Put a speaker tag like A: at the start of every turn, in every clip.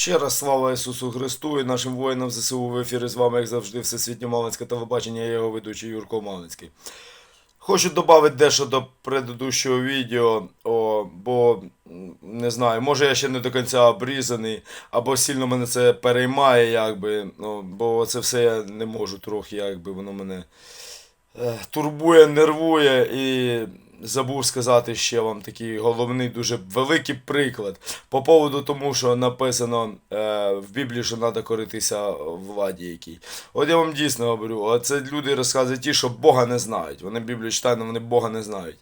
A: Ще раз слава Ісусу Христу і нашим воїнам ЗСУ в ефірі з вами, як завжди, Всесвітнє Малинське телебачення, його ведучий Юрко Малинський. Хочу додати дещо до предыдущого відео, о, бо не знаю, може я ще не до кінця обрізаний, або сильно мене це переймає, якби, ну, бо це все я не можу трохи, якби воно мене е, турбує, нервує і забув сказати ще вам такий головний, дуже великий приклад по поводу тому, що написано е, в Біблії, що треба коритися владі якій. От я вам дійсно говорю, це люди розказують ті, що Бога не знають. Вони Біблію читають, але вони Бога не знають.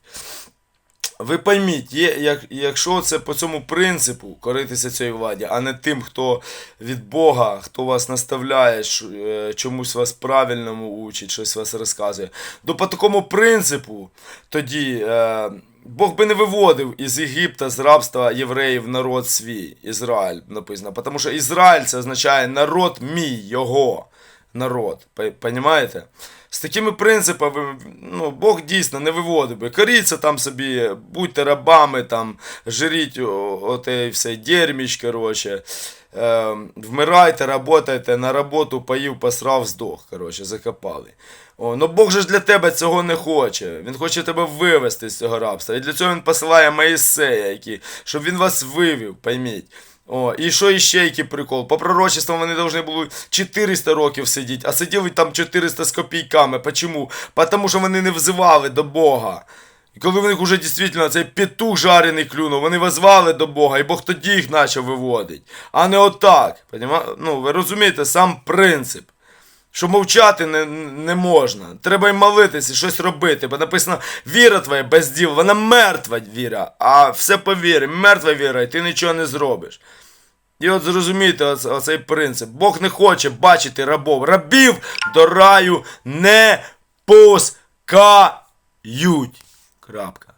A: Ви пойміть, є, як, якщо це по цьому принципу коритися цій владі, а не тим, хто від Бога, хто вас наставляє, е, чомусь вас правильному учить, щось вас розказує, то по такому принципу тоді е, Бог би не виводив із Єгипта, з рабства євреїв народ свій, Ізраїль написано. Тому що Ізраїль це означає народ мій, його народ. Понімаєте? З такими принципами ну, Бог дійсно не виводив би. Коріться там собі, будьте рабами, там, жріть о- оте все дерьміч, коротше. Е, вмирайте, работайте, на роботу поїв, посрав, здох, коротше, закопали. Ну Бог же ж для тебе цього не хоче. Він хоче тебе вивести з цього рабства. І для цього він посилає Моїсея, який, щоб він вас вивів, пойміть. О, і що іще який прикол? По пророчествам вони повинні були 400 років сидіти, а сиділи там 400 з копійками. Почому? Тому що вони не взивали до Бога. І коли в них уже дійсно цей петух жарений клюнув, вони визвали до Бога, і Бог тоді їх почав виводити. А не отак. Ну, ви розумієте, сам принцип. Що мовчати не, не можна. Треба й молитися, щось робити. Бо написано, віра твоя без діл, вона мертва віра, а все по вірі, мертва віра, і ти нічого не зробиш. І от зрозумійте оце- оцей принцип. Бог не хоче бачити рабов. Рабів до раю не пускають. Крапка.